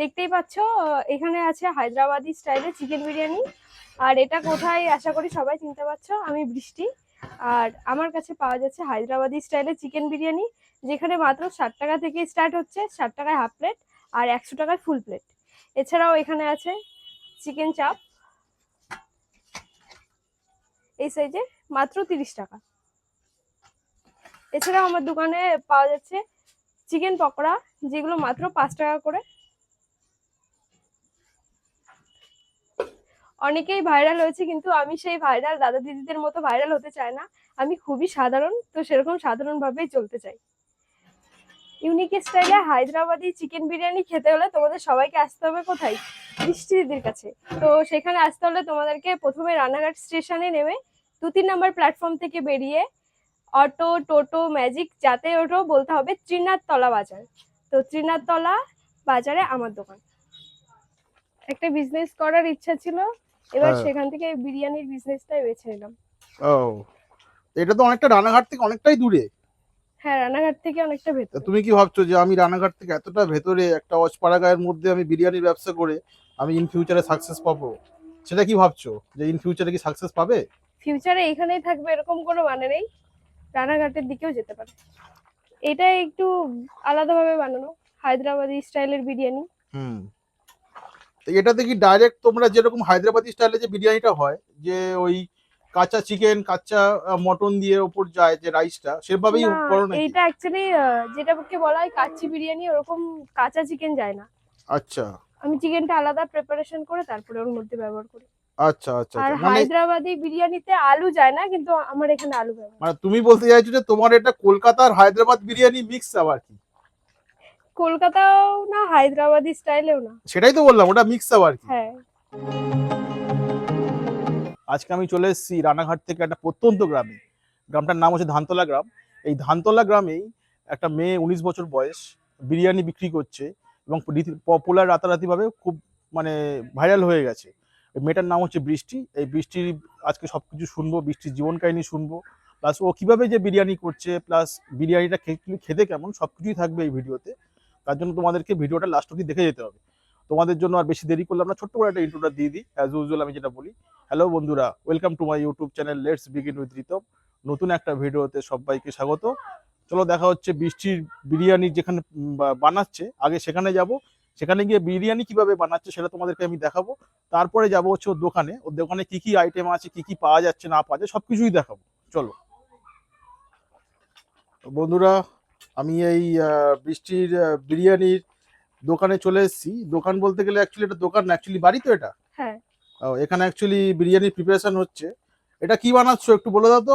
দেখতেই পাচ্ছ, এখানে আছে হায়দ্রাবাদি স্টাইলে চিকেন বিরিয়ানি। আর এটা কোথায় আশা করি সবাই চিনতে পারছ, আমি বৃষ্টি। আর আমার কাছে পাওয়া যাচ্ছে হায়দ্রাবাদি স্টাইলে চিকেন বিরিয়ানি, যেখানে মাত্র ষাট টাকা থেকে স্টার্ট হচ্ছে, ষাট টাকায় হাফ প্লেট আর একশো টাকায় ফুল প্লেট। এছাড়াও এখানে আছে চিকেন চাপ। এই সাইজে মাত্র তিরিশ টাকা। এছাড়াও আমার দোকানে পাওয়া যাচ্ছে চিকেন পকোড়া, যেগুলো মাত্র পাঁচ টাকা করে। অনেকেই ভাইরাল হয়েছে, কিন্তু আমি সেই ভাইরাল দাদা দিদিদের মতো ভাইরাল হতে চাই না। আমি খুবই সাধারণ, তো সেরকম সাধারণ ভাবেই চলতে চাই। ইউনিক স্টাইলে হায়দ্রাবাদি চিকেন বিরিয়ানি খেতে হলে তোমাদের সবাইকে আসতে হবে কোথায়? বৃষ্টি দিদির কাছে। তো সেখানে আসতে হলে তোমাদেরকে প্রথমে রানাঘাট স্টেশনে নেমে দু তিন নম্বর প্ল্যাটফর্ম থেকে বেরিয়ে অটো, টোটো ম্যাজিক যাতে ওটো বলতে হবে ত্রিনাথতলা বাজার। তো ত্রিনাথতলা বাজারে আমার দোকান। একটা বিজনেস করার ইচ্ছা ছিল এবার হ্যাঁ। সেখান থেকে বিরিয়ানির বিজনেসটাই বেছে নিলাম। ও এটা তো অনেকটা রানাঘাট থেকে অনেকটাই দূরে। হ্যাঁ রানাঘাট থেকে অনেকটা ভেতর। তুমি কি ভাবছ যে আমি রানাঘাট থেকে এতটা ভেতরে একটা অজপাড়া গায়ের মধ্যে আমি বিরিয়ানির ব্যবসা করে আমি ইন ফিউচারে সাকসেস পাবো? সেটা কি ভাবছ? যে ইন ফিউচারে কি সাকসেস পাবে? ফিউচারে এখানেই থাকবে এরকম কোনো মানে নেই। রানাঘাটের দিকেও যেতে পারে। এটা একটু আলাদাভাবে বানানো। হায়দ্রাবাদি স্টাইলের বিরিয়ানি। হুম। এটাতে কি ডাইরেক্ট তোমরা যেরকম হায়দ্রাবাদি স্টাইলে যে বিরিয়ানিটা হয় যে ওই কাঁচা চিকেন কাঁচা মটন দিয়ে ওপর যায় যে রাইসটা সেভাবেই না, করো নাকি এইটা অ্যাকচুয়ালি যেটাকে বলা হয় কাচ্চি বিরিয়ানি ওরকম কাঁচা চিকেন যায় না। আচ্ছা। আমি চিকেনটা আলাদা প্রিপারেশন করে তারপরে ওর মধ্যে ব্যবহার করি। আচ্ছা আচ্ছা আর আচ্ছা। মানে হায়দ্রাবাদি বিরিয়ানিতে আলু যায় না কিন্তু আমার এখানে আলু ব্যবহার মানে তুমি বলতে চাইছো যে তোমার এটা কলকাতার হায়দ্রাবাদ বিরিয়ানি মিক্স আবার কি? কলকাতাও না হায়দ্রাবাদি স্টাইলেও না। সেটাই তো বললাম ওটা মিক্স আবার কি। হ্যাঁ। আজকে আমি চলে এসেছি রানাঘাট থেকে একটা প্রত্যন্ত গ্রামে। গ্রামটার নাম হচ্ছে ধানতলা গ্রাম। এই ধানতলা গ্রামেই একটা মেয়ে উনিশ বছর বয়স বিরিয়ানি বিক্রি করছে এবং পপুলার রাতারাতিভাবে খুব মানে ভাইরাল হয়ে গেছে। মেয়েটার নাম হচ্ছে বৃষ্টি। এই বৃষ্টির আজকে সব কিছু শুনব বৃষ্টির জীবন কাহিনী শুনব। প্লাস ও কীভাবে যে বিরিয়ানি করছে প্লাস বিরিয়ানিটা খেতে কেমন সব কিছুই থাকবে এই ভিডিওতে তার জন্য তোমাদেরকে ভিডিওটা লাস্ট অব্দি দেখে যেতে হবে। তোমাদের জন্য আর বেশি দেরি করলাম না ছোট্ট করে একটা ইন্ট্রোটা দিয়ে দিই। অ্যাজ ইউজুয়াল আমি যেটা বলি হ্যালো বন্ধুরা welcome to my YouTube channel let's begin with Ritam নতুন একটা ভিডিওতে সবাইকে স্বাগত। চলো দেখা হচ্ছে বৃষ্টির বিরিয়ানি যেখানে বানাচ্ছে। আগে সেখানে যাব। সেখানে গিয়ে বিরিয়ানি কীভাবে বানাচ্ছে সেটা তোমাদেরকে আমি দেখাবো। তারপরে যাব হচ্ছে ওর দোকানে। ওর দোকানে কি কি আইটেম আছে, কি কি পাওয়া যাচ্ছে, না পাওয়া যাচ্ছে, সবকিছুই দেখাবো। চলো। বন্ধুরা আমি এই বৃষ্টির বিরিয়ানির দোকানে চলে এসেছি। দোকান বলতে গেলে অ্যাকচুয়ালি এটা দোকান অ্যাকচুয়ালি বাড়ি তো এটা। হ্যাঁ। এখানে অ্যাকচুয়ালি বিরিয়ানির প্রিপারেশন হচ্ছে। এটা কি বানাচ্ছো একটু বলে দাও তো?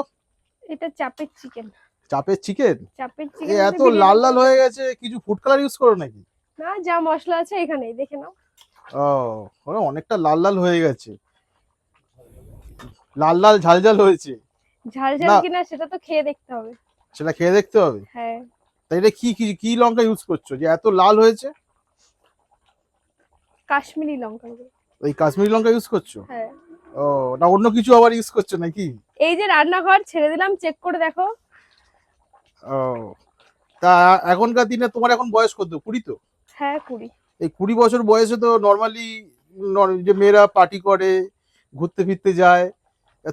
এটা চাপের চিকেন চাপের চিকেন চাপের চিকেন এত লাল লাল হয়ে গেছে কিছু ফুড কালার ইউজ করো নাকি? না যা মশলা আছে এখানেই দেখে নাও। ও ওরা অনেকটা লাল লাল হয়ে গেছে। লাল লাল ঝাল ঝাল হয়েছে। ঝাল ঝাল। কিনা সেটা তো খেয়ে দেখতে হবে। সেটা খেয়ে দেখতে হবে? হ্যাঁ। তাই এটা কি কি কি লঙ্কা ইউজ করছ? যে এত লাল হয়েছে? কাশ্মীরি লঙ্কা। ওই কাশ্মীরি লঙ্কা ইউজ করছ? হ্যাঁ। ও না অন্য কিছু আবার ইউজ করছ নাকি? এই যে রান্নাঘর ছেড়ে দিলাম চেক করে দেখো। ও তা এখনকার দিনে তোমার এখন বয়স কত? কুড়ি তো? হ্যাঁ কুড়ি। এই কুড়ি বছর বয়সে তো নর্মালি যে মেয়েরা পার্টি করে ঘুরতে ফিরতে যায়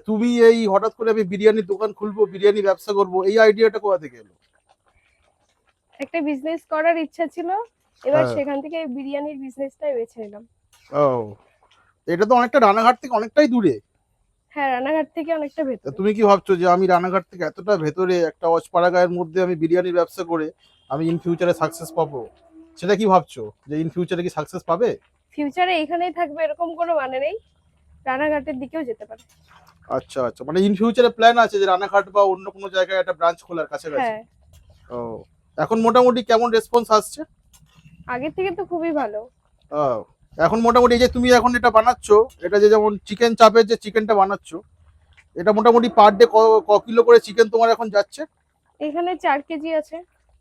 তুমি এই হঠাৎ করে আমি বিরিয়ানির দোকান খুলবো বিরিয়ানি ব্যবসা করব এই আইডিয়াটা কোথা থেকে এলো? একটা বিজনেস করার ইচ্ছা ছিল এবার হ্যাঁ। সেখান থেকে বিরিয়ানির বিজনেসটাই বেছে নিলাম। ও এটা তো অনেকটা রানাঘাট থেকে অনেকটাই দূরে। হ্যাঁ রানাঘাট থেকে অনেকটা ভেতর। তুমি কি ভাবছ যে আমি রানাঘাট থেকে এতটা ভেতরে একটা অজপাড়া গায়ের মধ্যে আমি বিরিয়ানির ব্যবসা করে আমি ইন ফিউচারে সাকসেস পাবো? সেটা কি ভাবছ? যে ইন ফিউচারে কি সাকসেস পাবে? ফিউচারে এখানেই থাকবে এরকম কোনো মানে নেই। রানাঘাটের দিকেও যেতে পারে। আচ্ছা আচ্ছা। মানে ইন ফিউচারে প্ল্যান আছে যে রানাঘাট বা অন্য কোনো জায়গায় একটা ব্রাঞ্চ খোলার কাছে হ্যাঁ। ও। এখন মোটামুটি কেমন রেসপন্স আসছে? আগের থেকে তো খুবই ভালো। এখন মোটামুটি এই যে তুমি এখন এটা বানাচ্ছো এটা যে যেমন চিকেন চাপের যে চিকেনটা বানাচ্ছো এটা মোটামুটি পার ডে ক কিলো করে চিকেন তোমার এখন যাচ্ছে? এখানে চার কেজি আছে।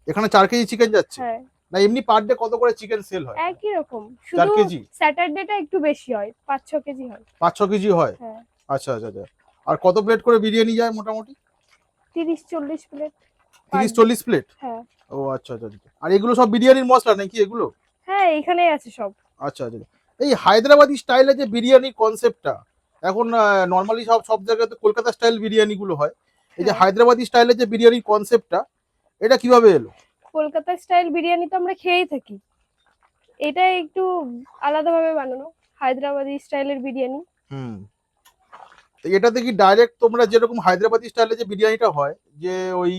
এখানে চার কেজি চিকেন যাচ্ছে? হ্যাঁ। না এমনি পার ডে কত করে চিকেন সেল হয়? একই রকম। শুধু কেজি স্যাটারডেটা একটু বেশি হয় পাঁচ ছ কেজি হয়। পাঁচ ছ কেজি হয়? হ্যাঁ। আচ্ছা আচ্ছা আচ্ছা। আর কত প্লেট করে বিরিয়ানি যায় মোটামুটি? তিরিশ চল্লিশ প্লেট তিরিশ চল্লিশ প্লেট হ্যাঁ। ও আচ্ছা আচ্ছা আচ্ছা। আর এগুলো সব বিরিয়ানির মশলা নাকি এগুলো? হ্যাঁ এখানেই আছে সব। আচ্ছা আচ্ছা এই হায়দ্রাবাদি স্টাইলে যে বিরিয়ানির কনসেপ্টটা এখন নর্মালি সব সব জায়গায় তো কলকাতা স্টাইল বিরিয়ানি গুলো হয়। এই যে হ্যাঁ। হায়দ্রাবাদি স্টাইলে যে বিরিয়ানির কনসেপ্টটা এটা কীভাবে এলো? কলকাতা স্টাইল বিরিয়ানি তো আমরা খেয়েই থাকি। এটা একটু আলাদাভাবে বানানো হায়দ্রাবাদি স্টাইলের বিরিয়ানি। হুম। তো এটাতে কি ডাইরেক্ট তোমরা যেরকম হায়দ্রাবাদি স্টাইলে যে বিরিয়ানিটা হয় যে ওই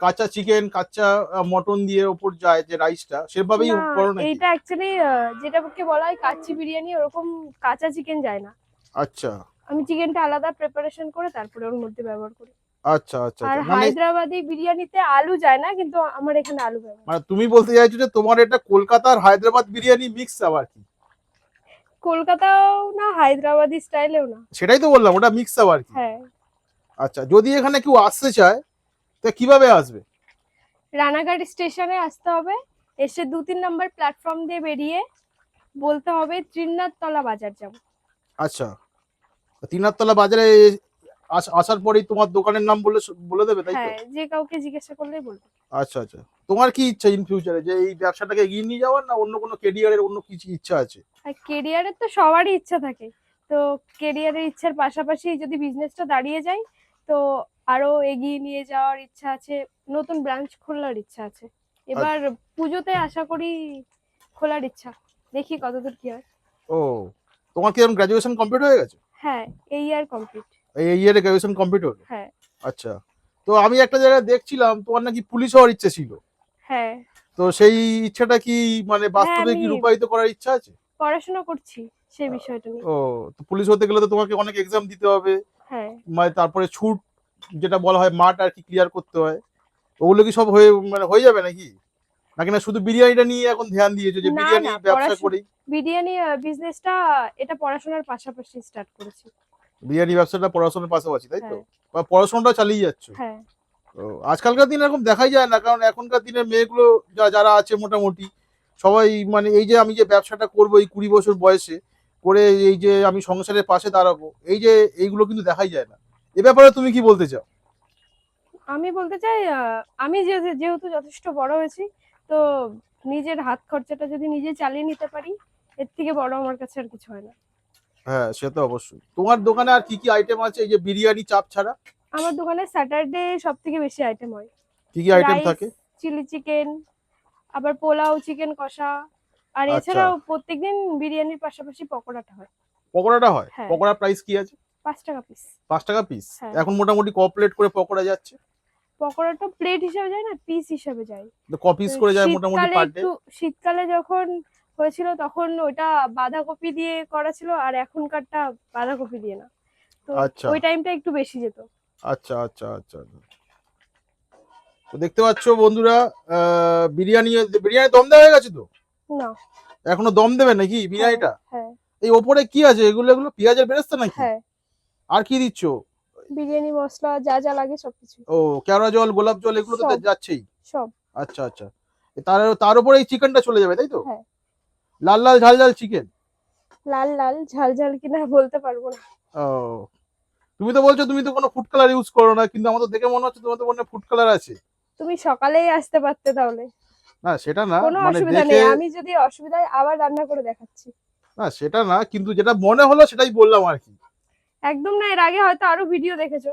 কাঁচা চিকেন কাঁচা মটন দিয়ে ওপর যায় যে রাইসটা সেভাবেই না, করো নাকি? এইটা অ্যাকচুয়ালি যেটাকে বলা হয় কাচ্চি বিরিয়ানি ওরকম কাঁচা চিকেন যায় না। আচ্ছা। আমি চিকেনটা আলাদা প্রিপারেশন করে তারপরে ওর মধ্যে ব্যবহার করি। আচ্ছা আচ্ছা আর আচ্ছা। মানে হায়দ্রাবাদি বিরিয়ানিতে আলু যায় না কিন্তু আমার এখানে আলু ব্যবহার মানে তুমি বলতে চাইছো যে তোমার এটা কলকাতার হায়দ্রাবাদ বিরিয়ানি মিক্স আবার কি? কলকাতাও না হায়দ্রাবাদি স্টাইলেও না। সেটাই তো বললাম ওটা মিক্স আবার কি? হ্যাঁ। আচ্ছা যদি এখানে কেউ আসতে চায় তো কীভাবে আসবে? রানাঘাট স্টেশনে আসতে হবে এসে দু তিন নম্বর প্ল্যাটফর্ম দিয়ে বেরিয়ে বলতে হবে ত্রিনাথতলা বাজার যাব। আচ্ছা তিনারতলা বাজারে আস- আসার পরেই তোমার দোকানের নাম বলে বলে দেবে তাই তো? হ্যাঁ যে কাউকে জিজ্ঞাসা করলেই বলব। আচ্ছা আচ্ছা তোমার কি ইচ্ছা ইন ফিউচারে যে এই ব্যবসাটাকে এগিয়ে নিয়ে যাওয়ার না অন্য কোনো কেরিয়ারের অন্য কিছু ইচ্ছা আছে? আর কেরিয়ারের তো সবারই ইচ্ছা থাকে। তো কেরিয়ারের ইচ্ছার পাশাপাশি যদি বিজনেসটা দাঁড়িয়ে যায় তো আরও এগিয়ে নিয়ে যাওয়ার ইচ্ছা আছে নতুন ব্রাঞ্চ খোলার ইচ্ছা আছে। এবার পুজোতে আশা করি খোলার ইচ্ছা। দেখি কতদূর কি হয়। ও তোমার কি এখন গ্রাজুয়েশন কমপ্লিট হয়ে গেছে? হ্যাঁ এই ইয়ার কমপ্লিট এই এই ইয়ারে গ্রাজুয়েশন কমপ্লিট হলো? হ্যাঁ। আচ্ছা। তো আমি একটা জায়গায় দেখছিলাম তোমার নাকি পুলিশ হওয়ার ইচ্ছে ছিল। হ্যাঁ। তো সেই ইচ্ছাটা কি মানে বাস্তবে কি রূপায়িত করার ইচ্ছা আছে? পড়াশোনা করছি সেই বিষয়টা নিয়ে। ও তো পুলিশ হতে গেলে তো তোমাকে অনেক এক্সাম দিতে হবে। হ্যাঁ। মানে তারপরে ছুট যেটা বলা হয় মাঠ আর কি ক্লিয়ার করতে হয় ওগুলো কি সব হয়ে মানে হয়ে যাবে নাকি? নাকি না শুধু বিরিয়ানিটা নিয়ে এখন ধ্যান দিয়েছ যে বিরিয়ানি ব্যবসা করি বিরিয়ানি বিজনেসটা এটা পড়াশোনার পাশাপাশি স্টার্ট করেছি। বিরিয়ানি ব্যবসাটা পড়াশোনার পাশাপাশি তাই তো? হ্যাঁ। বা পড়াশোনাটা চালিয়ে যাচ্ছ? হ্যাঁ। আজকালকার দিনে এরকম দেখাই যায় না কারণ এখনকার দিনের মেয়েগুলো যা- যারা আছে মোটামুটি সবাই মানে এই যে আমি যে ব্যবসাটা করব এই কুড়ি বছর বয়সে করে এই যে আমি সংসারের পাশে দাঁড়াবো এই যে এইগুলো কিন্তু দেখাই যায় না। এ ব্যাপারে তুমি কি বলতে চাও? আমি বলতে চাই আমি যেহেতু যথেষ্ট বড় হয়েছি তো নিজের হাত খরচাটা যদি নিজে চালিয়ে নিতে পারি এর থেকে বড় আমার কাছে আর কিছু হয় না। হ্যাঁ সে তো অবশ্যই। তোমার দোকানে আর কি কি আইটেম আছে এই যে বিরিয়ানি চাপ ছাড়া? আমার দোকানে স্যাটারডে সব থেকে বেশি আইটেম হয়। কি কি আইটেম থাকে? চিলি চিকেন আবার পোলাও চিকেন কষা। আর আচ্ছা। এছাড়াও প্রত্যেকদিন বিরিয়ানির পাশাপাশি পকোড়াটা হয়। পকোড়াটা হয়? হ্যাঁ। পকোড়ার প্রাইস কি আছে? পাঁচ টাকা পিস পাঁচ টাকা পিস হ্যাঁ। এখন মোটামুটি ক প্লেট করে পকোড়া যাচ্ছে? পকোড়াটা প্লেট হিসাবে যায় না পিস হিসাবে যায়। তো ক পিস করে যায় মোটামুটি পার ডে শীতকালে যখন হয়েছিল তখন ওটা বাঁধাকপি দিয়ে করা ছিল আর এখনকারটা বাঁধাকপি দিয়ে না। তো আচ্ছা। ওই টাইমটা একটু বেশি যেত। আচ্ছা আচ্ছা আচ্ছা আচ্ছা। তো দেখতে পাচ্ছ বন্ধুরা বিরিয়ানি বিরিয়ানি দম দেওয়া হয়ে গেছে তো? না। এখনও দম দেবে নাকি বিরিয়ানিটা? হ্যাঁ। এই ওপরে কি আছে? এগুলো এগুলো পেঁয়াজের বেরেস্তা নাকি? হ্যাঁ। আর কি দিচ্ছ? বিরিয়ানি মশলা যা যা লাগে সবকিছু। ও কেওড়া জল গোলাপ জল এগুলো তো। যাচ্ছেই। সব। আচ্ছা আচ্ছা। তার তার উপরে এই চিকেনটা চলে যাবে তাই তো? হ্যাঁ। লাল লাল ঝাল ঝাল চিকেন? লাল লাল ঝাল ঝাল কিনা বলতে পারব না। ও। তুমি তো বলছো তুমি তো কোনো ফুড কালার ইউজ করো না কিন্তু আমার তো দেখে মনে হচ্ছে তোমার তো মনে ফুড কালার আছে। তুমি সকালেই আসতে পারতে তাহলে। না সেটা না কোনো মানে অসুবিধা দেখে নেই। আমি যদি অসুবিধায় আবার রান্না করে দেখাচ্ছি। না সেটা না কিন্তু যেটা মনে হলো সেটাই বললাম আর কি। একদম না এর আগে হয়তো আরও ভিডিও দেখেছ।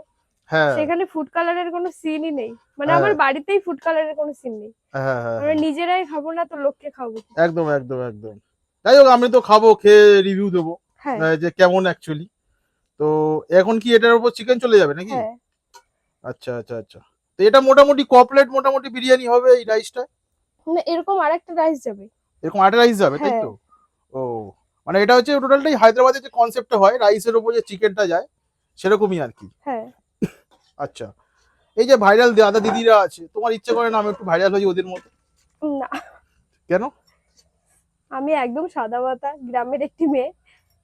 হ্যাঁ। সেখানে ফুড কালারের কোনো সিনই নেই। মানে হ্যাঁ। আমার বাড়িতেই ফুড কালারের কোনো সিন নেই। হ্যাঁ হ্যাঁ আমরা নিজেরাই খাব না তো লোককে খাব। একদম একদম একদম। যাই হোক আমি তো খাব খেয়ে রিভিউ দেবো। যে কেমন অ্যাকচুয়ালি তো এখন কি এটার উপর চিকেন চলে যাবে নাকি? আচ্ছা আচ্ছা আচ্ছা। তো এটা মোটামুটি কপলেট মোটামুটি বিরিয়ানি হবে এই রাইসটা না এরকম আরেকটা রাইস যাবে। এরকম আটা রাইস যাবে তাই। তো? ও মানে এটা হচ্ছে টোটালটাই হায়দ্রাবাদের যে কনসেপ্টটা হয় রাইসের উপর যে চিকেনটা যায় সেরকমই আর কি। হ্যাঁ। আচ্ছা। এই যে ভাইরাল দাদা দিদিরা আছে তোমার ইচ্ছে করে না আমি একটু ভাইরাল হই ওদের মতো? না। কেন? আমি একদম সাদা মাতা গ্রামের একটি মেয়ে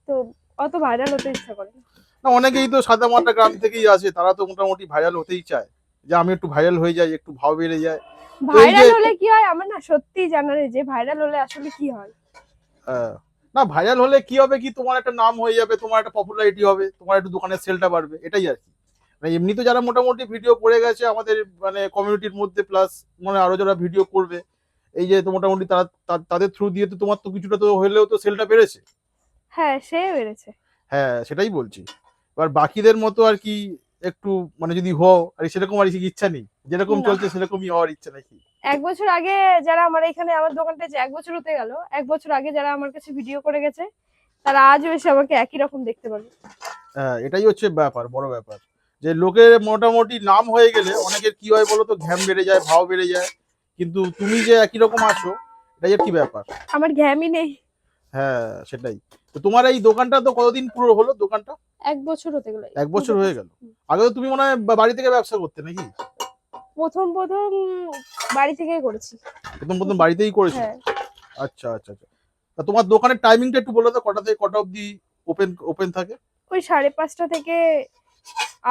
তো অত ভাইরাল হতে ইচ্ছা করে না। অনেকেই তো সাদা মাটা গ্রাম থেকেই আসে তারা তো মোটামুটি ভাইরাল হতেই চায়। যে আমি একটু ভাইরাল হয়ে যাই একটু ভাव বেড়ে যায়। ভাইরাল হলে কি হয়? আমার না সত্যি জানা নেই যে ভাইরাল হলে আসলে কি হয়। আহ, না ভাইরাল হলে কি হবে কি? তোমার একটা নাম হয়ে যাবে তোমার একটা পপুলারিটি হবে তোমার একটু দোকানের সেলটা বাড়বে এটাই আর কি। মানে এমনি তো যারা মোটামুটি ভিডিও করে গেছে আমাদের মানে কমিউনিটির মধ্যে প্লাস মানে আরও যারা ভিডিও করবে এই যে তো মোটামুটি তারা তাদের থ্রু দিয়ে তো তোমার তো কিছুটা তো হলেও তো সেলটা বেড়েছে। হ্যাঁ সে বেড়েছে। হ্যাঁ সেটাই বলছি। এবার বাকিদের মতো আর কি একটু মানে যদি হও আর সেরকম আর কি ইচ্ছা নেই। যেরকম চলছে সেরকমই হওয়ার ইচ্ছা নাকি? এক বছর আগে যারা আমার এখানে আমার দোকানটা এক বছর হতে গেল এক বছর আগে যারা আমার কাছে ভিডিও করে গেছে তারা আজও এসে আমাকে একই রকম দেখতে পাবে। হ্যাঁ এটাই হচ্ছে ব্যাপার বড় ব্যাপার। যে লোকের মোটামুটি নাম হয়ে গেলে অনেকের কি হয় বলো তো ঘ্যাম বেড়ে যায় ভাও বেড়ে যায়। কিন্তু তুমি যে একই রকম আছো এটাই কি ব্যাপার? আমার ঘ্যামই নেই। হ্যাঁ সেটাই। তো তোমার এই দোকানটা তো কতদিন পুরো হলো দোকানটা? এক বছর হতে গেল। এক বছর হয়ে গেল। আগে তো তুমি মনে হয় বাড়ি থেকে ব্যবসা করতে নাকি? প্রথম প্রথম বাড়ি থেকেই করেছি। প্রথম প্রথম বাড়িতেই করেছি? হ্যাঁ। আচ্ছা আচ্ছা আচ্ছা। তা তোমার দোকানের টাইমিংটা একটু বলো তো কটা থেকে কটা অবধি ওপেন ওপেন থাকে? ওই সাড়ে পাঁচটা থেকে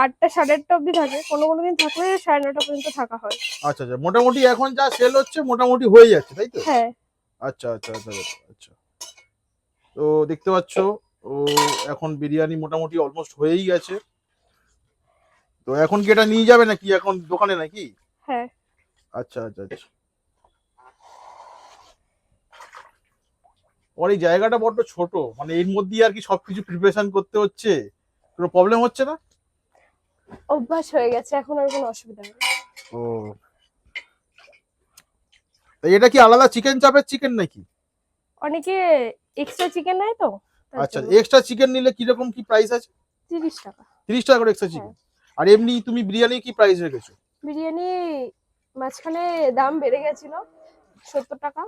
আটটা সাড়ে আটটা অবধি থাকে। কোনো কোনো দিন থাকলে সাড়ে নটা পর্যন্ত থাকা হয়। আচ্ছা আচ্ছা। মোটামুটি এখন যা সেল হচ্ছে মোটামুটি হয়ে যাচ্ছে তাই তো? হ্যাঁ। আচ্ছা আচ্ছা আচ্ছা আচ্ছা, আচ্ছা। তো দেখতে পাচ্ছ ও এখন বিরিয়ানি মোটামুটি অলমোস্ট হয়েই গেছে। তো এখন কি এটা নিয়ে যাবে নাকি? এখন দোকানে নাকি? হ্যাঁ। আচ্ছা আচ্ছা আচ্ছা। ওর এই জায়গাটা বড্ড ছোট মানে এর মধ্যেই আর কি সবকিছু প্রিপারেশন করতে হচ্ছে। কোনো প্রবলেম হচ্ছে না? অভ্যাস হয়ে গেছে এখন আর কোনো অসুবিধা নেই। ও। এটা কি আলাদা চিকেন চাপের চিকেন নাকি? অনেকে এক্সট্রা চিকেন নেয় তো আচ্ছা এক্সট্রা চিকেন নিলে কীরকম কি প্রাইস আছে? তিরিশ টাকা। তিরিশ টাকা করে এক্সট্রা চিকেন আর এমনি তুমি বিরিয়ানি কি প্রাইস রেখেছো? বিরিয়ানি মাঝখানে দাম বেড়ে গেছিল সত্তর টাকা।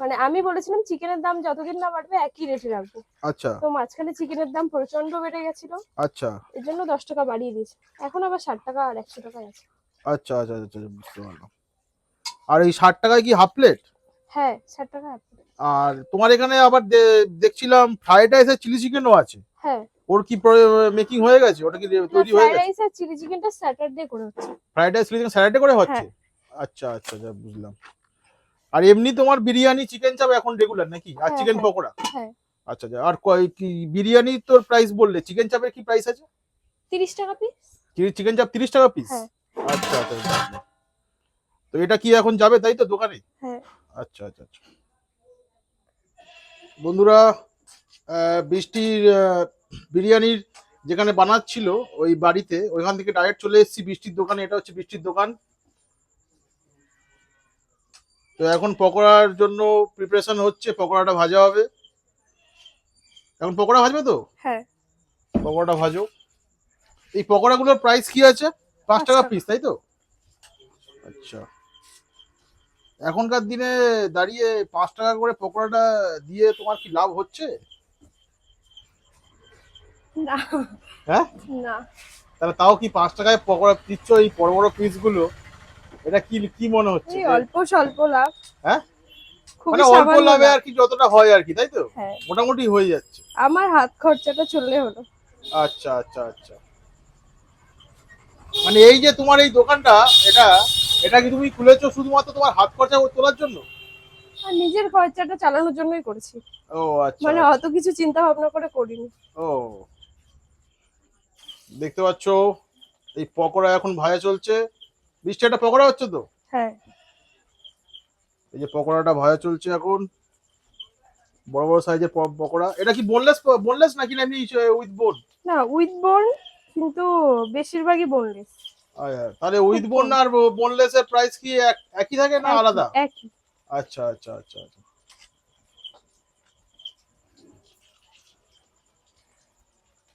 মানে আমি বলেছিলাম চিকেনের দাম যতদিন না বাড়বে একই রেটে রাখব। আচ্ছা। তো মাঝখানে চিকেনের দাম প্রচণ্ড বেড়ে গেছিল। আচ্ছা। এর জন্য দশ টাকা বাড়িয়ে দিয়েছে। এখন আবার ষাট টাকা আর একশো টাকা আছে। আচ্ছা আচ্ছা আচ্ছা আচ্ছা, বুঝতে পারলাম। আর এই ষাট টাকায় কি হাফ প্লেট হ্যাঁ ষাট টাকা হাফ plate। আর তোমার এখানে আবার দেখছিলাম ফ্রাইড রাইস আর চিলি চিকেনও আছে। হ্যাঁ। ওর কি মেকিং হয়ে গেছে? ওটা কি তৈরি হয়ে ফ্রাইড গেছে রাইস আর চিলি চিকেনটা স্যাটারডে করে হচ্ছে। ফ্রাইড রাইস চিলি চিকেন স্যালাডে করে হচ্ছে? হ্যাঁ। আচ্ছা আচ্ছা আচ্ছা বুঝলাম। আর এমনি তোমার বিরিয়ানি চিকেন চাপ এখন রেগুলার নাকি? আর হ্যাঁ, চিকেন হ্যাঁ। পকোড়া? হ্যাঁ। আচ্ছা আচ্ছা আর কয়- কি বিরিয়ানি তোর প্রাইস বললে? চিকেন চাপের কি প্রাইস আছে? তিরিশ টাকা পিস চিকেন চাপ তিরিশ টাকা পিস হ্যাঁ। আচ্ছা আচ্ছা আচ্ছা। তো এটা কি এখন যাবে তাই তো দোকানে? হ্যাঁ। আচ্ছা আচ্ছা আচ্ছা। বন্ধুরা বৃষ্টির বিরিয়ানির যেখানে বানাচ্ছিল ওই বাড়িতে ওইখান থেকে ডাইরেক্ট চলে এসেছি বৃষ্টির দোকানে এটা হচ্ছে বৃষ্টির দোকান। তো এখন পকোড়ার জন্য প্রিপারেশন হচ্ছে পকোড়াটা ভাজা হবে। এখন পকোড়া ভাজবে তো? হ্যাঁ। পকোড়াটা ভাজো। এই পকোড়াগুলোর প্রাইস কি আছে? পাঁচ টাকা। পিস তাই তো? আচ্ছা। এখনকার দিনে দাঁড়িয়ে পাঁচ টাকা করে পকোড়াটা দিয়ে তোমার কি লাভ হচ্ছে? না। হ্যাঁ? না। তাহলে তাও কি পাঁচ টাকায় পকোড়া দিচ্ছ এই বড় বড় পিসগুলো এটা কি কি মনে হচ্ছে? অল্প স্বল্প লাভ। হ্যাঁ? মানে অল্প লাভে আর কি যতটা হয় আর কি তাই তো? মোটামুটি যাচ্ছে। আমার হাত খরচাটা চললে হলো। আচ্ছা আচ্ছা আচ্ছা। মানে এই যে তোমার এই দোকানটা এটা এটা কি তুমি খুলেছো শুধুমাত্র তোমার হাত খরচা তোলার জন্য? আর নিজের খরচাটা চালানোর জন্যই করেছি। ও আচ্ছা। মানে অত কিছু চিন্তা ভাবনা করে করিনি। ও। দেখতে পাচ্ছ এই পকোড়া এখন ভাজা চলছে। বৃষ্টি একটা পকোড়া হচ্ছে তো? হ্যাঁ। এই যে পকোড়াটা ভাজা চলছে এখন। বড় বড় সাইজের পকোড়া। এটা কি বোনলেস বোনলেস নাকি না এমনি উইথ বোন না উইথ বোন কিন্তু বেশিরভাগই বোনলেস তাহলে উইথ বোন আর বোনলেস এর প্রাইস কি এক- একই থাকে না আলাদা? একই। আচ্ছা আচ্ছা আচ্ছা আচ্ছা।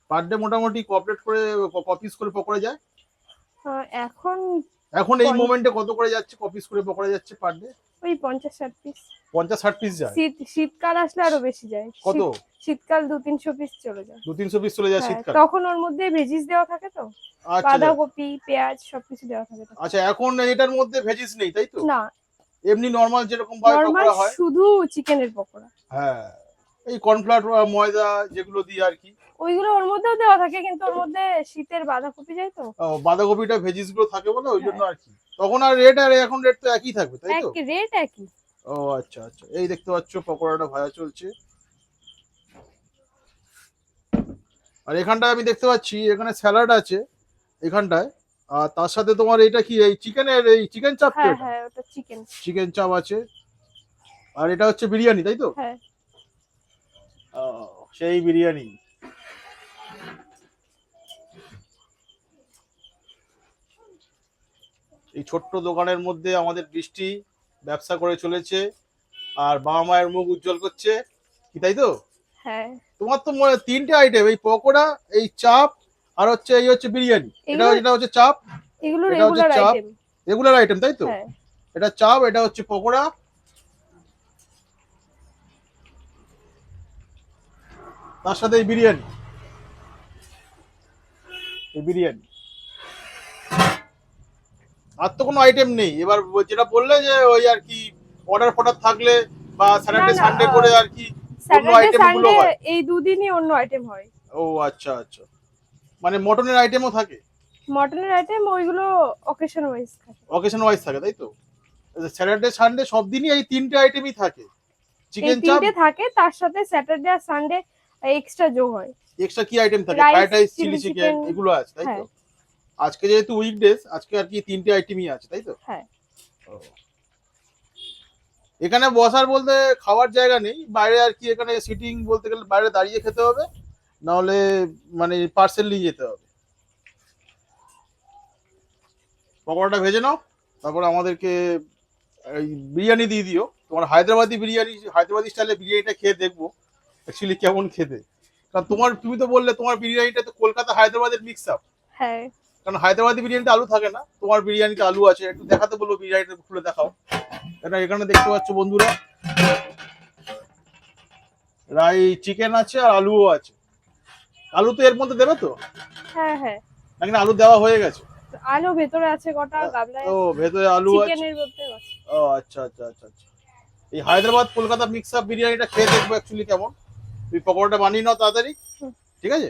পার ডে মোটামুটি কপারেট করে কপিস করে পকোড়া যায়? এখন এখন এই মোমেন্টে কত করে যাচ্ছে কপিস করে পকোড়া যাচ্ছে পার ডে ওই পঞ্চাশ ষাট পিস পঞ্চাশ ষাট পিস যায়? শীত শীতকাল আসলে আরও বেশি যায়। কত? শীতকাল দু তিনশো পিস চলে যায়। দু তিনশো পিস চলে যায় হ্যাঁ, শীতকাল? তখন ওর মধ্যে ভেজিস দেওয়া থাকে তো? আচ্ছা। বাঁধাকপি পেঁয়াজ সবকিছু দেওয়া থাকে। আচ্ছা এখন এটার মধ্যে ভেজিস নেই তাই তো? না। এমনি নর্মাল যেরকম ভাবে পকোড়া হয়? শুধু চিকেনের পকোড়া। হ্যাঁ। এই কর্নফ্লাওয়ার ময়দা যেগুলো দিয়ে আর কি। ওইগুলো ওর মধ্যেও দেওয়া থাকে কিন্তু ওর মধ্যে শীতের বাঁধাকপি যায় তো। ও, বাঁধাকপিটা ভেজিসগুলো থাকে বলে ওই জন্য আর কি। তখন আর রেট আর এখন রেট তো একই থাকবে তাই তো? রেট একই। ও আচ্ছা আচ্ছা। এই দেখতে পাচ্ছ পকোড়াটা ভাজা চলছে। আর এখানটায় আমি দেখতে পাচ্ছি এখানে স্যালাড আছে এখানটায়। আর তার সাথে তোমার এটা কি এই চিকেনের এই চিকেন চাপ হ্যাঁ হ্যাঁ ওটা চিকেন। চিকেন চাপ আছে। আর এটা হচ্ছে বিরিয়ানি তাই তো? হ্যাঁ। সেই বিরিয়ানি। এই ছোট্ট দোকানের মধ্যে আমাদের বৃষ্টি ব্যবসা করে চলেছে আর বাবা মায়ের মুখ উজ্জ্বল করছে। কি তাই তো? হ্যাঁ। তোমার তো মনে তিনটে আইটেম এই পকোড়া এই চাপ আর হচ্ছে এই হচ্ছে বিরিয়ানি। এটা এটা হচ্ছে চাপ এগুলো এটা হচ্ছে রেগুলার চাপ। আইটেম রেগুলার আইটেম তাই তো? হ্যাঁ। এটা চাপ এটা হচ্ছে পকোড়া। তার সাথে এই বিরিয়ানি। এই বিরিয়ানি। আর তো কোনো আইটেম নেই। এবার যেটা বললে যে ওই আর কি অর্ডার ফর্ডার থাকলে বা স্যাটারডে সানডে করে আর কি স্যাটারডে item গুলো হয়। এই দুদিনই অন্য আইটেম হয়। ও আচ্ছা আচ্ছা। মানে মটনের আইটেমও থাকে? মটনের আইটেম ওইগুলো অকেশন ওয়াইজ থাকে। অকেশন ওয়াইজ থাকে তাই তো? স্যাটারডে সানডে সব দিনই এই তিনটে আইটেমই থাকে। চিকেন চাপ তিনটে থাকে তার সাথে স্যাটারডে আর সানডে এক্সট্রা যোগ হয়। এক্সট্রা কি আইটেম থাকে? ফ্রাইড রাইস চিলি চিকেন এগুলো আছে তাই তো? হ্যাঁ। আজকে যেহেতু উইকডেজ আজকে আর কি তিনটে আইটেমই আছে তাই তো? হ্যাঁ। এখানে বসার বলতে খাওয়ার জায়গা নেই বাইরে আর কি এখানে সিটিং বলতে গেলে বাইরে দাঁড়িয়ে খেতে হবে নাহলে মানে পার্সেল নিয়ে যেতে হবে। পকোড়াটা ভেজে নাও তারপর আমাদেরকে এই বিরিয়ানি দিয়ে দিও। তোমার হায়দ্রাবাদি বিরিয়ানি হায়দ্রাবাদি স্টাইলে বিরিয়ানিটা খেয়ে দেখব অ্যাকচুয়ালি কেমন খেতে। কারণ তোমার তুমি তো বললে তোমার বিরিয়ানিটা তো কলকাতা হায়দ্রাবাদের মিক্স আপ হ্যাঁ। কারণ হায়দ্রাবাদি বিরিয়ানিতে আলু থাকে না তোমার বিরিয়ানিতে আলু আছে একটু দেখাতে বলব বিরিয়ানিটা খুলে দেখাও। এটা এখানে দেখতে পাচ্ছ বন্ধুরা। রাই চিকেন আছে আর আলুও আছে। আলু তো এর মধ্যে দেবে তো? হ্যাঁ হ্যাঁ। নাকি আলু দেওয়া হয়ে গেছে? আলু ভেতরে আছে কটা গাবলায় ও ভেতরে আলু আছে। চিকেনের মধ্যে আছে। ও আচ্ছা আচ্ছা আচ্ছা আচ্ছা। এই হায়দ্রাবাদ কলকাতা মিক্স আপ বিরিয়ানিটা খেয়ে দেখব অ্যাকচুয়ালি কেমন। তুমি পকোড়াটা বানিয়ে নাও তাড়াতাড়ি। ঠিক আছে?